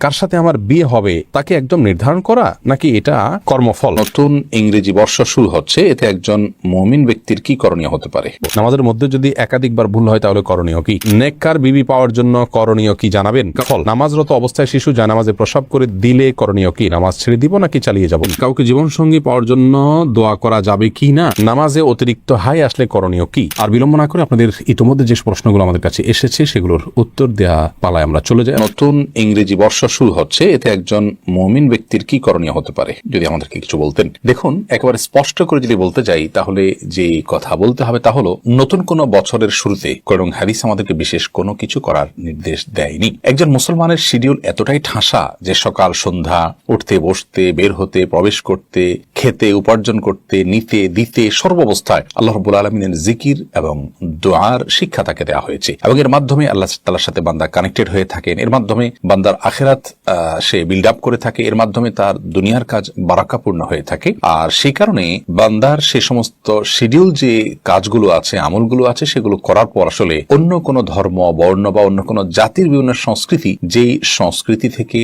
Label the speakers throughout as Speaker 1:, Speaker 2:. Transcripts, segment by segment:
Speaker 1: কার সাথে আমার বিয়ে হবে তাকে একদম নির্ধারণ করা নাকি এটা কর্মফল?
Speaker 2: নতুন ইংরেজি বর্ষ শুরু হচ্ছে এতে একজন মমিন ব্যক্তির কি করণীয় হতে পারে?
Speaker 1: নামাজের মধ্যে যদি একাধিকবার ভুল হয় তাহলে করণীয় কি? নেককার বিবি পাওয়ার জন্য করণীয় কি জানাবেন? ফল। নামাজরত অবস্থায় শিশু জানামাজে প্রসাব করে দিলে করণীয় কি? নামাজ ছেড়ে দিব নাকি চালিয়ে যাব? কাউকে জীবন সঙ্গী পাওয়ার জন্য দোয়া করা যাবে কি না? নামাজে অতিরিক্ত হাই আসলে করণীয় কি? আর বিলম্ব না করে আপনাদের ইতিমধ্যে যে প্রশ্নগুলো আমাদের কাছে এসেছে সেগুলোর উত্তর দেওয়া পালায় আমরা চলে যাই।
Speaker 2: নতুন ইংরেজি বর্ষ শুরু হচ্ছে, এতে একজন মমিন ব্যক্তির কি করণীয় হতে পারে? যদি আমাদেরকে কিছু বলতেন। দেখুন, একেবারে স্পষ্ট করে যদি বলতে যাই, তাহলে যে কথা বলতে হবে তা হলো, নতুন কোন বছরের শুরুতে করং হ্যারিস আমাদেরকে বিশেষ কোনো কিছু করার নির্দেশ দেয়নি। একজন মুসলমানের শিডিউল এতটাই ঠাসা যে সকাল, সন্ধ্যা, উঠতে, বসতে, বের হতে, প্রবেশ করতে, খেতে, উপার্জন করতে, নিতে, দিতে, সর্বাবস্থায় আল্লাহ রবুল আলমিনের জিকির এবং দোয়ার শিক্ষা তাকে দেওয়া হয়েছে। এবং এর মাধ্যমে আল্লাহ তালার সাথে বান্দা কানেক্টেড হয়ে থাকেন। এর মাধ্যমে বান্দার আখেরাত সে বিল্ড আপ করে থাকে। এর মাধ্যমে তার দুনিয়ার কাজ বারাকাপূর্ণ হয়ে থাকে। আর সেই কারণে বান্দার সে সমস্ত শিডিউল যে কাজগুলো আছে, আমলগুলো আছে, সেগুলো করার পর আসলে অন্য কোনো ধর্ম, বর্ণ বা অন্য কোনো জাতির বিভিন্ন সংস্কৃতি, যেই সংস্কৃতি থেকে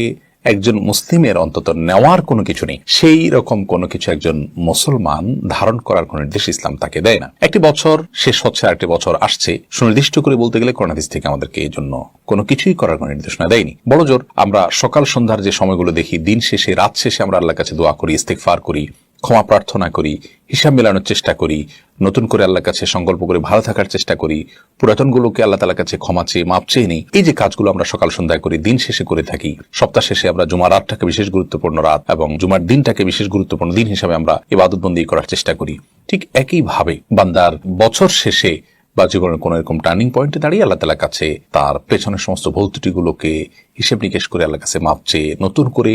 Speaker 2: একজন মুসলিমের অন্তত নেওয়ার কোনো কিছু নেই। সেই রকম কোনো কিছু একজন মুসলমান ধারণ করার কোনো নির্দেশ ইসলাম তাকে দেয় না। একটি বছর শেষ হচ্ছে, আরেকটি বছর আসছে। সুনির্দিষ্ট করে বলতে গেলে করোনাদিস থেকে আমাদেরকে এই জন্য কোনো কিছুই করার কোনো নির্দেশনা দেয়নি। বড় জোর আমরা সকাল সন্ধ্যার যে সময়গুলো দেখি, দিন শেষে, রাত শেষে আমরা আল্লাহ কাছে দোয়া করি ইস্তেকফার করি ক্ষমা প্রার্থনা করি, হিসাব মেলানোর চেষ্টা করি, নতুন করে আল্লাহর কাছে সংকল্প করে ভালো থাকার চেষ্টা করি, পুরাতনগুলোকে আল্লাহ তালার কাছে ক্ষমা চেয়ে মাপ চেয়ে নিই। এই যে কাজগুলো আমরা সকাল সন্ধ্যায় করি, দিন শেষে করে থাকি, সপ্তাহ শেষে আমরা জুমার রাতটাকে বিশেষ গুরুত্বপূর্ণ রাত এবং জুমার দিনটাকে বিশেষ গুরুত্বপূর্ণ দিন হিসাবে আমরা ইবাদতবন্দি করার চেষ্টা করি। ঠিক একইভাবে বান্দার বছর শেষে বা জীবনের কোন এরকম টার্নিং পয়েন্টে দাঁড়িয়ে আল্লাহ তালার কাছে তার পেছনের সমস্ত ভুল ত্রুটিগুলোকে হিসেব নিকেশ করে আল্লাহর কাছে মাপ চেয়ে নতুন করে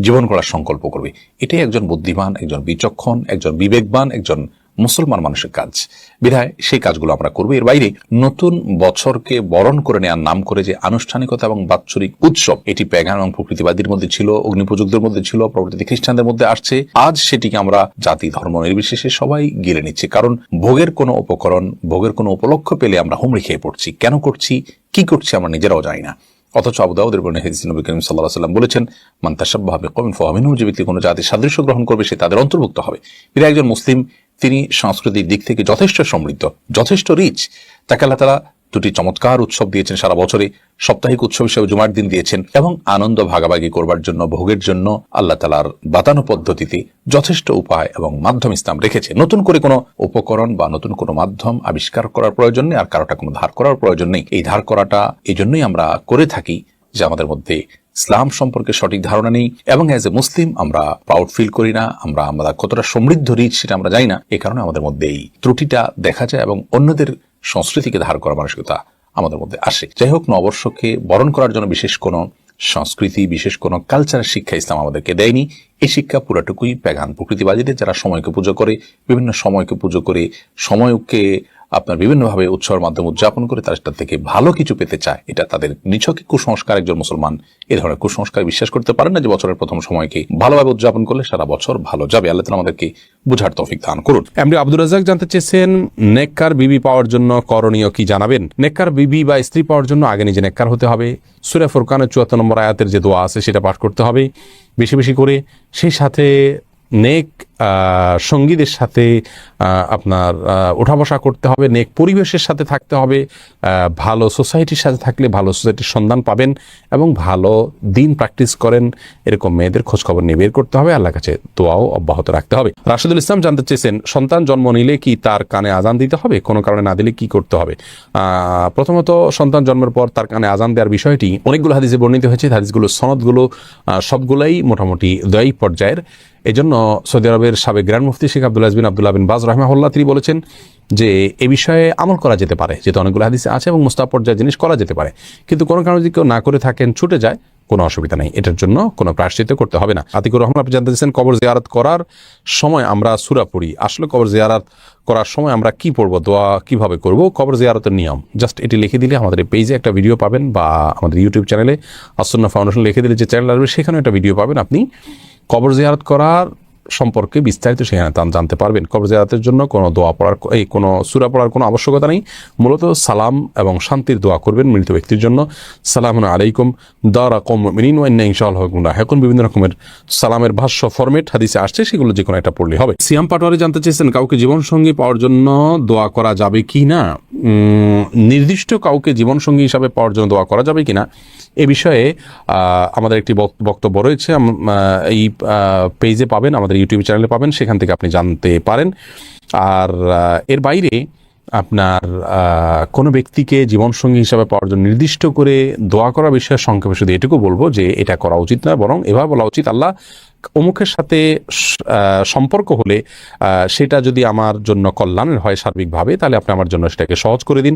Speaker 2: জীবন গড়ার সংকল্প করবে। এটাই একজন বুদ্ধিমান, একজন বিচক্ষণ, একজন বিবেকবান, একজন মুসলমান মানুষের কাজ। বিধায় সেই কাজগুলো আমরা করব। এর বাইরে নতুন বছরকে বরণ করে নেওয়ার নাম করে যে আনুষ্ঠানিকতা এবং বাৎসরিক উৎসব, এটি প্যাগান এবং প্রকৃতিবাদীর মধ্যে ছিল অগ্নিপূজকদের মধ্যে ছিল প্রকৃতি খ্রিস্টানদের মধ্যে আসছে। আজ সেটিকে আমরা জাতি ধর্ম নির্বিশেষে সবাই গিলে নিচ্ছে, কারণ ভোগের কোনো উপকরণ, ভোগের কোনো উপলক্ষ পেলে আমরা হুমড়ি খেয়ে পড়ছি। কেন করছি? কি করছি আমরা নিজেরাও জানি না। অথচ আবুদাউদের বর্ণে হাদিস নবী করিম সাল্লাহ সাল্লাম বলেছেন, মান হবে কমিন ফাহমিনু যে ব্যক্তি কোনো জাতির সাদৃশ্য গ্রহণ করবে, সে তাদের অন্তর্ভুক্ত হবে। প্রিয় একজন মুসলিম, তিনি সংস্কৃতির দিক থেকে যথেষ্ট সমৃদ্ধ, যথেষ্ট রিচ তাকে আল্লাহ তালা দুটি চমৎকার উৎসব দিয়েছেন সারা বছরে সাপ্তাহিক উৎসব হিসেবে জুমার দিন দিয়েছেন এবং আনন্দ ভাগাভাগি করবার জন্য, ভোগের জন্য আল্লাহ তালার বাতানো পদ্ধতিতে যথেষ্ট উপায় এবং মাধ্যম ইসলাম রেখেছে। নতুন করে কোনো উপকরণ বা নতুন কোনো মাধ্যম আবিষ্কার করার প্রয়োজন নেই আর কারোটা কোনো ধার করার প্রয়োজন নেই। এই ধার করাটা এই জন্যই আমরা করে থাকি যে আমাদের মধ্যে ইসলাম সম্পর্কে সঠিক ধারণা নেই এবং অ্যাজ এ মুসলিম আমরা প্রাউড ফিল করি না, আমরা আমরা কতটা সমৃদ্ধ রিচ সেটা আমরা জানি না। এই কারণে আমাদের মধ্যে এই ত্রুটিটা দেখা যায় এবং অন্যদের সংস্কৃতিকে ধার করার মানসিকতা আমাদের মধ্যে আসে। যাই হোক, নববর্ষকে বরণ করার জন্য বিশেষ কোনো সংস্কৃতি, বিশেষ কোনো কালচারের শিক্ষা ইসলাম আমাদেরকে দেয়নি। এই শিক্ষা পুরাটুকুই প্যাগান প্রকৃতিবাদীদের যারা সময়কে পুজো করে, বিভিন্ন সময়কে পুজো করে, সময়কে আপনার বিভিন্নভাবে উৎসবের মাধ্যমে উদযাপন করে তারা থেকে ভালো কিছু পেতে চায়। এটা তাদের নিছকে কুসংস্কার। একজন মুসলমান এ ধরনের কুসংস্কার বিশ্বাস করতে পারেন না যে বছরের প্রথম সময়কে ভালোভাবে উদযাপন করলে সারা বছর ভালো যাবে। আল্লাহ তালা আমাদেরকে বুঝার তৌফিক দান করুন।
Speaker 1: এমনি আব্দুর রাজাক জানতে চেয়েছেন, নেককার বিবি পাওয়ার জন্য করণীয় কি জানাবেন? নেককার বিবি বা স্ত্রী পাওয়ার জন্য আগে নিজে নেককার হতে হবে। সুরে ফুরকানের চুয়াত্তর নম্বর আয়াতের যে দোয়া আছে সেটা পাঠ করতে হবে। বেশি বেশি করে সেই সাথে নেক সঙ্গীদের সাথে আপনার ওঠা বসা করতে হবে, নেক পরিবেশের সাথে থাকতে হবে ভালো সোসাইটির সাথে থাকলে ভালো সোসাইটির সন্ধান পাবেন এবং ভালো দিন প্র্যাকটিস করেন, এরকম মেয়েদের খোঁজখবর নিয়ে বের করতে হবে আল্লাহ কাছে দোয়াও অব্যাহত রাখতে হবে। রাশিদুল ইসলাম জানতে চেয়েছেন, সন্তান জন্ম নিলে কি তার কানে আজান দিতে হবে? কোনো কারণে না দিলে কি করতে হবে? প্রথমত, সন্তান জন্মের পর তার কানে আজান দেওয়ার বিষয়টি অনেকগুলো হাদিসে বর্ণিত হয়েছে, হাদিসগুলো সনদগুলো সবগুলোই মোটামুটি দয়ী পর্যায়ের। এজন্য সৌদি আরবের সাবেক গ্র্যান্ড মুফতি Sheikh Abdul bin Abdullah bin Baz রহমাহুল্লাহ, তিনি বলেছেন যে এ বিষয়ে আমল করা যেতে পারে, যেহেতু অনেকগুলো হাদিসে আছে এবং মুস্তাহ পর্যায়ের জিনিস করা যেতে পারে। কিন্তু কোনো কারণে যদি কেউ না করে থাকেন, ছুটে যায়, কোনো অসুবিধা নেই। এটার জন্য কোনো প্রায়শ্চিত্ত করতে হবে না। আতিকুর রহমান, আপনি জানতে চাইছেন কবর জিয়ারত করার সময় আমরা সুরা পড়ি। আসলে কবর জিয়ারত করার সময় আমরা কি পড়ব, দোয়া কীভাবে করব? কবর জিয়ারতের নিয়ম। জাস্ট এটি লিখে দিলে আমাদের এই পেজে একটা ভিডিও পাবেন বা আমাদের ইউটিউব চ্যানেলে আসন্না ফাউন্ডেশন লিখে দিলে যে চ্যানেল আসবে সেখানে একটা ভিডিও পাবেন। আপনি কবর জিয়ারত করার সম্পর্কে বিস্তারিত সেখানে জানতে পারবেন। কবর জিয়ারতের জন্য কোনো দোয়া পড়ার এই কোনো সুরা পড়ার কোনো আবশ্যকতা নেই। মূলত সালাম এবং শান্তির দোয়া করবেন মৃত ব্যক্তির জন্য। সালাম আলাইকুম। দারা কম মিনিন ওয়াইন্না ইনশাল হকুমরা এখন বিভিন্ন রকমের সালামের ভাষ্য ফরমেট হাদিসে আসছে, সেগুলো যে কোনো একটা পড়লে হবে। সিয়াম পাটোয়ারি জানতে চেয়েছেন, কাউকে জীবনসঙ্গী পাওয়ার জন্য দোয়া করা যাবে কি না? নির্দিষ্ট কাউকে জীবনসঙ্গী হিসাবে পাওয়ার জন্য দোয়া করা যাবে কিনা এ বিষয়ে আমাদের একটি বক- বক্তব্য রয়েছে। এই পেজে পাবেন আমাদের ইউটিউব চ্যানেলে পাবেন, সেখান থেকে আপনি জানতে পারেন। আর এর বাইরে আপনার কোনো ব্যক্তিকে জীবনসঙ্গী হিসাবে পাওয়ার জন্য নির্দিষ্ট করে দোয়া করা বিষয়ে সংক্ষেপে শুধু এটুকু বলব যে এটা করা উচিত নয় বরং এভাবে বলা উচিত, আল্লাহ অমুকের সাথে সম্পর্ক হলে সেটা যদি আমার জন্য কল্যাণের হয় সার্বিকভাবে, তাহলে আপনি আমার জন্য সেটাকে সহজ করে দিন।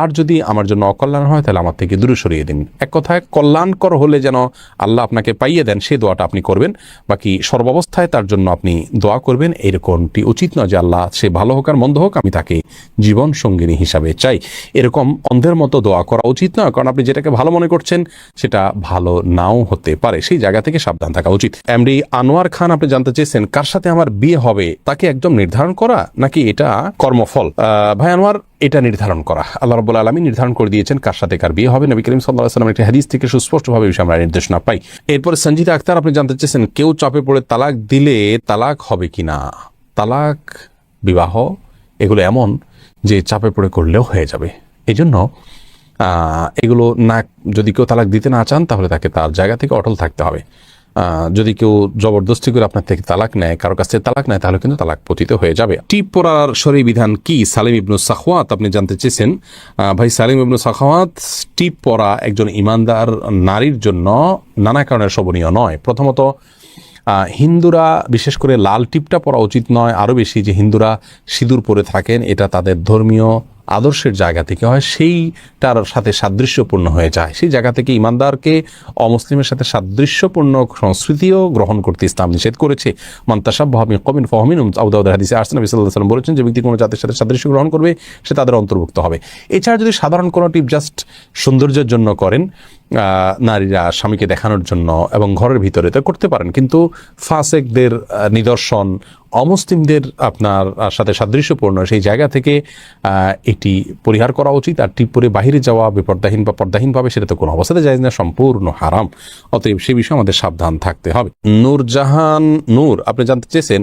Speaker 1: আর যদি আমার জন্য অকল্যাণ হয়, তাহলে আমার থেকে দূরে সরিয়ে দিন। এক কথায়, কল্যাণকর হলে যেন আল্লাহ আপনাকে পাইয়ে দেন সেই দোয়াটা আপনি করবেন। বাকি সর্বাবস্থায় তার জন্য আপনি দোয়া করবেন। এরকমটি উচিত নয় যে আল্লাহ সে ভালো হোক আর মন্দ হোক, আমি তাকে জীবন সঙ্গিনী হিসাবে চাই। এরকম অন্ধের মতো দোয়া করা উচিত নয়, কারণ আপনি যেটাকে ভালো মনে করছেন, সেটা ভালো নাও হতে পারে। সেই জায়গা থেকে সাবধান থাকা উচিত। এমডি আনোয়ার খান আপনি জানতে চেয়েছেন, কার সাথে আমার বিয়ে হবে, তাকে একদম নির্ধারণ করা নাকি এটা কর্মফল? ভাই আনোয়ার, এটা নির্ধারণ করা। আল্লাহ রব্বুল আলমী নির্ধারণ করে দিয়েছেন কার সাথে কার বিয়ে হবে। নবী করিম সাল্লাহ সাল্লামের একটি হাদিস থেকে সুস্পষ্টভাবে বিষয়ে আমরা নির্দেশনা পাই। এরপরে সঞ্জিতা আক্তার, আপনি জানতে চেয়েছেন কেউ চাপে পড়ে তালাক দিলে তালাক হবে কি না তালাক, বিবাহ, এগুলো এমন যে চাপে পড়ে করলেও হয়ে যাবে। এই জন্য এগুলো না, যদি কেউ তালাক দিতে না চান, তাহলে তাকে তার জায়গা থেকে অটল থাকতে হবে। যদি কেউ জবরদস্তি করে আপনার থেকে তালাক নেয়, কারও কাছ থেকে তালাক নেয়, তাহলে কিন্তু তালাক পতিত হয়ে যাবে। টিপ পড়ার সরি বিধান কি? সালিম ইবনু সাখওয়াত আপনি জানতে চেয়েছেন। ভাই, সালিম ইবনু সাখওয়াত টিপ পরা একজন ইমানদার নারীর জন্য নানা কারণে শোভনীয় নয়। প্রথমত হিন্দুরা, বিশেষ করে লাল টিপটা পরা উচিত নয়। আরও বেশি যে হিন্দুরা সিঁদুর পরে থাকেন, এটা তাদের ধর্মীয় আদর্শের জায়গা থেকে হয় সেইটার সাথে সাদৃশ্যপূর্ণ হয়ে যায়। সেই জায়গা থেকে ইমানদারকে অমুসলিমের সাথে সাদৃশ্যপূর্ণ সংস্কৃতিও গ্রহণ করতে ইসলাম নিষেধ করেছে। মান্তাসাব ভাবিন কমিন ফহমিন আউদাউদ হাদিসে আসলাম ইসলাম সালাম বলেছেন যে ব্যক্তি কোনো জাতির সাথে সাদৃশ্য গ্রহণ করবে, সে তাদের অন্তর্ভুক্ত হবে। এছাড়া যদি সাধারণ কোনো টিপ জাস্ট সৌন্দর্যের জন্য করেন নারীরা স্বামীকে দেখানোর জন্য এবং ঘরের ভিতরে তো করতে পারেন। কিন্তু ফাসেকদের নিদর্শন, অমুসলিমদের আপনার সাথে সাদৃশ্যপূর্ণ সেই জায়গা থেকে এটি পরিহার করা উচিত। আর টিপ পরে বাহিরে যাওয়া বিপর্দাহীন বা পর্দাহীনভাবে সেটা তো কোনো অবস্থাতে যায় না, সম্পূর্ণ হারাম। অতএব সে বিষয়ে আমাদের সাবধান থাকতে হবে। নূরজাহান নূর, আপনি জানতে চেয়েছেন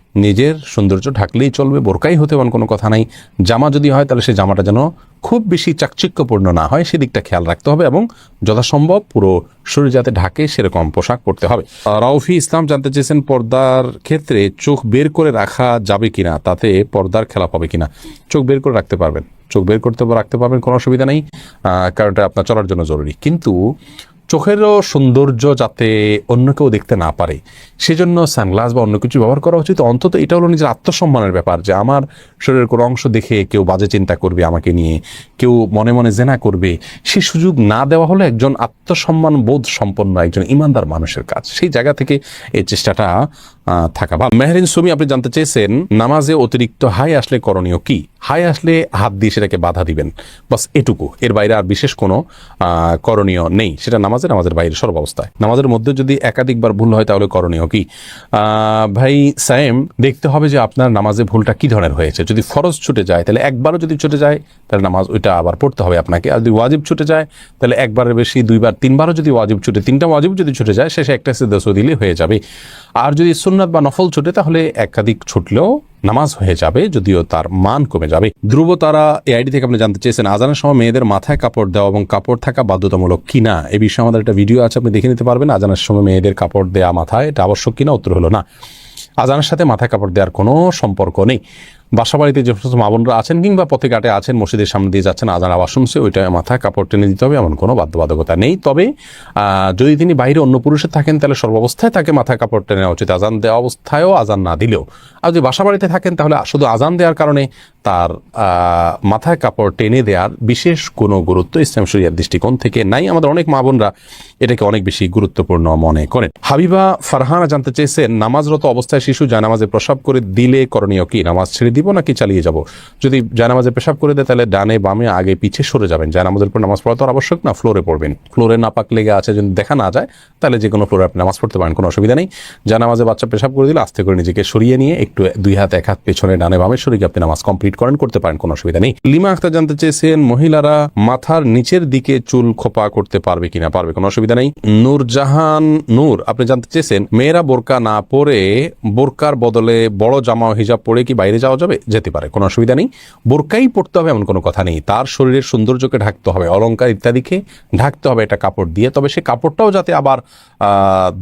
Speaker 1: নিজের সৌন্দর্য ঢাকলেই চলবে, বোরকাই হতে এমন কোনো কথা নাই। জামা যদি হয়, তাহলে সেই জামাটা যেন খুব বেশি চাকচিক্যপূর্ণ না হয়, সেদিকটা খেয়াল রাখতে হবে এবং যথাসম্ভব পুরো শরীর যাতে ঢাকে, সেরকম পোশাক পরতে হবে। রাউফি ইসলাম জানতে চেয়েছেন, পর্দার ক্ষেত্রে চোখ বের করে রাখা যাবে কিনা, তাতে পর্দার খেলাপ হবে কিনা। চোখ বের করে রাখতে পারবেন। চোখ বের করতে রাখতে পারবেন, কোনো অসুবিধা নেই। কারণ এটা আপনার চলার জন্য জরুরি। কিন্তু চোখেরও সৌন্দর্য যাতে অন্য কেউ দেখতে না পারে, সেজন্য সানগ্লাস বা অন্য কিছু ব্যবহার করা উচিত। অন্তত এটা হলো নিজের আত্মসম্মানের ব্যাপার যে আমার শরীরের কোনো অংশ দেখে কেউ বাজে চিন্তা করবে আমাকে নিয়ে, কেউ মনে মনে জেনা করবে। সে সুযোগ না দেওয়া হলো একজন আত্মসম্মান বোধ সম্পন্ন একজন ইমানদার মানুষের কাজ। সেই জায়গা থেকে এই চেষ্টাটা থাকা ভালো মেহরিন সুমি, আপনি জানতে চেয়েছেন, নামাজে অতিরিক্ত হাই আসলে করণীয় কি? হাই আসলে হাত দিয়ে সেটাকে বাধা দিবেন। বাস এটুকু। এর বাইরে আর বিশেষ কোনো করণীয় নেই। সেটা নামাজে, নামাজের বাইরে, সর্বাবস্থায়। নামাজের মধ্যে যদি একাধিকবার ভুল হয়, তাহলে করণীয় কি? ভাই সায়েম, দেখতে হবে যে আপনার নামাজে ভুলটা কি ধরনের হয়েছে। যদি ফরজ ছুটে যায়, তাহলে একবারও যদি ছুটে যায়, তাহলে নামাজ ওইটা আবার পড়তে হবে আপনাকে। আর যদি ওয়াজিব ছুটে যায়, তাহলে একবারের বেশি, দুইবার, তিনবারও যদি ওয়াজিব ছুটে, তিনটা ওয়াজিব যদি ছুটে যায়, শেষে একটা সিদ্ধাস দিলে হয়ে যাবে। আর যদি সুন্নাত বা নফল ছুটে, তাহলে একাধিক ছুটলেও নামাজ হয়ে যাবে, যদিও তার মান কমে যাবে। ধ্রুব তারা এআইডি থেকে আপনি জানতে চেয়েছেন, আজানের সময় মেয়েদের মাথায় কাপড় দেওয়া এবং কাপড় থাকা বাধ্যতামূলক কিনা? এ বিষয়ে আমাদের একটা ভিডিও আছে, আপনি দেখে নিতে পারবেন, আজানের সময় মেয়েদের কাপড় দেওয়া মাথায়, এটা আবশ্যক কিনা, উত্তর হলো না। আজানের সাথে মাথায় কাপড় দেওয়ার কোনো সম্পর্ক নেই। বাসা বাড়িতে যে সমস্ত মা বোনরা আছেন কিংবা পথে ঘাটে আছেন, মসজিদের সামনে দিয়ে যাচ্ছেন, আজান আওয়াজ শুনছে ওইটা মাথায় কাপড় টেনে দিতে হবে, এমন কোনো বাধ্যবাধকতা নেই। তবে যদি তিনি বাইরে অন্য পুরুষে থাকেন, তাহলে সর্বাবস্থায় তাকে মাথায় কাপড় টেনে উচিত। আজান দেওয়া অবস্থায়ও আজান না দিলেও। আর যদি বাসাবাড়িতে থাকেন, তাহলে শুধু আজান দেওয়ার কারণে তার মাথায় কাপড় টেনে দেওয়ার বিশেষ কোনো গুরুত্ব ইসলাম শরিয়ার দৃষ্টিকোণ থেকে নাই। আমাদের অনেক মা বোনরা এটাকে অনেক বেশি গুরুত্বপূর্ণ মনে করেন। হাবিবা ফারহানা জানতে চেয়েছেন, নামাজরত অবস্থায় শিশু জানামাজে প্রসাব করে দিলে করণীয় কি? নামাজ ছেড়ে দিব নাকি চালিয়ে যাব? যদি জানামাজে পেশাব করে দেয় তাহলে ডানে বামে আগে পিছে সরে যাবেন। জানামাজের উপর নামাজ পড়া তো আবশ্যক না, ফ্লোরে পড়বেন। ফ্লোরে নাপাক লেগে আছে যদি দেখা না যায়, তাহলে যে কোনো ফ্লোরে আপনি নামাজ পড়তে পারেন, কোনো অসুবিধা নেই। জানামাজে বাচ্চা পেশাব করে দিলে আস্তে করে নিজেকে সরিয়ে নিয়ে একটু দুই হাত, এক হাত পেছনে, ডানে বামে সরিয়ে আপনি নামাজ কমপ্লিট করেন, করতে পারেন, কোনো অসুবিধা নেই। লিমা আক্তার জানতে চেয়েছেন, মহিলারা মাথার নিচের দিকে চুল খোপা করতে পারবে কিনা? পারবে, কোনো অসুবিধা নেই। নূরজাহান নূর, আপনি জানতে চেয়েছেন, মেয়েরা বোরকা না পরে বোরকার বদলে বড় জামা হিজাব পরে কি বাইরে যাওয়া যাবে? যেতে পারে, কোনো অসুবিধা নেই। বোরকাই পড়তে হবে এমন কোনো কথা নেই। তার শরীরের সৌন্দর্যকে ঢাকতে হবে, অলংকার ইত্যাদিকে ঢাকতে হবে একটা কাপড় দিয়ে। তবে সে কাপড়টাও যাতে আবার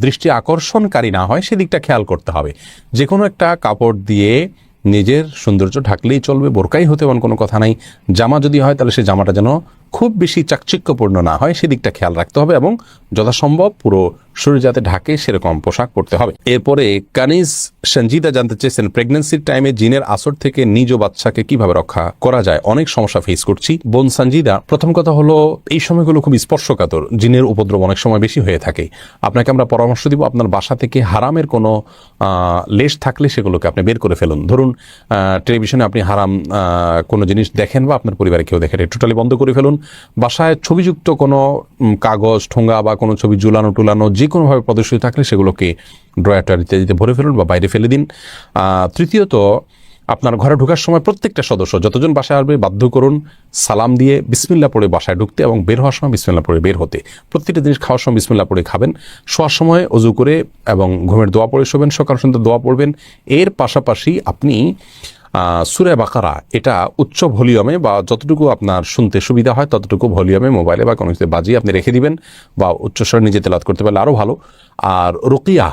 Speaker 1: দৃষ্টি আকর্ষণকারী না হয়, সেদিকটা খেয়াল করতে হবে। যে কোনো একটা কাপড় দিয়ে নিজের সৌন্দর্য ঢাকলেই চলবে, বোরকাই হতে এমন কোনো কথা নাই। জামা যদি হয়, তাহলে সে জামাটা যেন খুব বেশি চাকচিক্যপূর্ণ না হয়, সেদিকটা খেয়াল রাখতে হবে এবং যথাসম্ভব পুরো শরীর যাতে ঢাকে, সেরকম পোশাক পরতে হবে। এরপরে কানিজ সঞ্জিদা জানতে চেয়েছেন প্রেগনেন্সির টাইমে জিনের আসর থেকে নিজ বাচ্চাকে কীভাবে রক্ষা করা যায়? অনেক সমস্যা ফেস করছি। বোন সঞ্জিদা, প্রথম কথা হলো, এই সময়গুলো খুব স্পর্শকাতর। জিনের উপদ্রব অনেক সময় বেশি হয়ে থাকে। আপনাকে আমরা পরামর্শ দিব, আপনার বাসা থেকে হারামের কোনো লেশ থাকলে সেগুলোকে আপনি বের করে ফেলুন। ধরুন টেলিভিশনে আপনি হারাম কোনো জিনিস দেখেন বা আপনার পরিবারে কেউ দেখেন টোটালি বন্ধ করে ফেলুন। বাসায় ছবিযুক্ত কোনো কাগজ ঠোঙ্গা বা কোনো ছবি ঝুলানো টুলানো যে কোনোভাবে প্রদর্শিত থাকলে সেগুলোকে ড্রয়ার টয়ার ইত্যাদিতে ভরে ফেলুন বা বাইরে ফেলে দিন। তৃতীয়ত, আপনার ঘরে ঢোকার সময় প্রত্যেকটা সদস্য যতজন বাসায় আসবে বাধ্য করুন সালাম দিয়ে বিসমিল্লা পড়ে বাসায় ঢুকতে এবং বের হওয়ার সময় বিসমিল্লা পড়ে বের হতে। প্রত্যেকটা জিনিস খাওয়ার সময় বিসমিল্লা পড়ে খাবেন। শোয়ার সময় অজু করে এবং ঘুমের দোয়া পড়ে শোবেন, সকাল সন্ধ্যা দোয়া পড়বেন। এর পাশাপাশি আপনি সুরে বাকারা, এটা উচ্চ ভলিউমে বা যতটুকু আপনার শুনতে সুবিধা হয়, ততটুকু ভলিউমে মোবাইলে বা কোনো কিছুতে বাজিয়ে আপনি রেখে দিবেন বা উচ্চস্বরে নিজে তেলাত করতে পারলে আরও ভালো। আর রকিয়া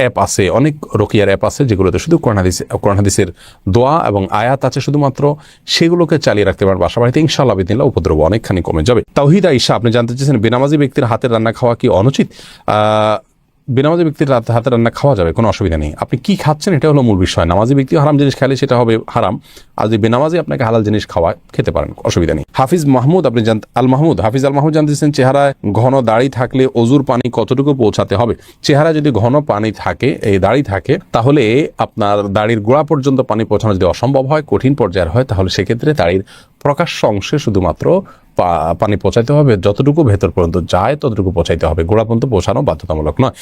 Speaker 1: অ্যাপ আছে, অনেক রকিয়ার অ্যাপ আছে যেগুলোতে শুধু হাদিস, কোরআন দোয়া এবং আয়াত আছে শুধুমাত্র, সেগুলোকে চালিয়ে রাখতে পারেন বাসা বাড়িতে ইনশাল্লাহ বিদিনলা উপদ্রব অনেকখানি কমে যাবে। তাওহিদ আইসা আপনি জানতে চেয়েছেন, বেনামাজি ব্যক্তির হাতের রান্না খাওয়া কি অনুচিত? বেনামাজি ব্যক্তির হাতে রান্না খাওয়া যাবে, কোনো অসুবিধা নেই। আপনি কি খাচ্ছেন এটা হলো মূল বিষয়। নামাজি ব্যক্তি হারাম জিনিস খেলে সেটা হবে হারাম। আর যদি বেনামাজি আপনাকে হালাল জিনিস খাওয়া খেতে পারেন, অসুবিধা নেই। হাফিজ মাহমুদ, আপনি জান আল মাহমুদ হাফিজ আল মাহমুদ জানতেছেন চেহারায় ঘন দাড়ি থাকলে অজুর পানি কতটুকু পৌঁছাতে হবে? চেহারা যদি ঘন পানি থাকে, এই দাড়ি থাকে, তাহলে আপনার দাড়ির গোড়া পর্যন্ত পানি পৌঁছানো যদি অসম্ভব হয়, কঠিন পর্যায়ের হয়, তাহলে সেক্ষেত্রে দাড়ির প্রকাশ্য অংশে শুধুমাত্র পানি পৌঁছাইতে হবে। যতটুকু ভেতর পর্যন্ত যায়, ততটুকু পৌঁছাইতে হবে। গোড়া পর্যন্ত পৌঁছানো বাধ্যতামূলক নয়।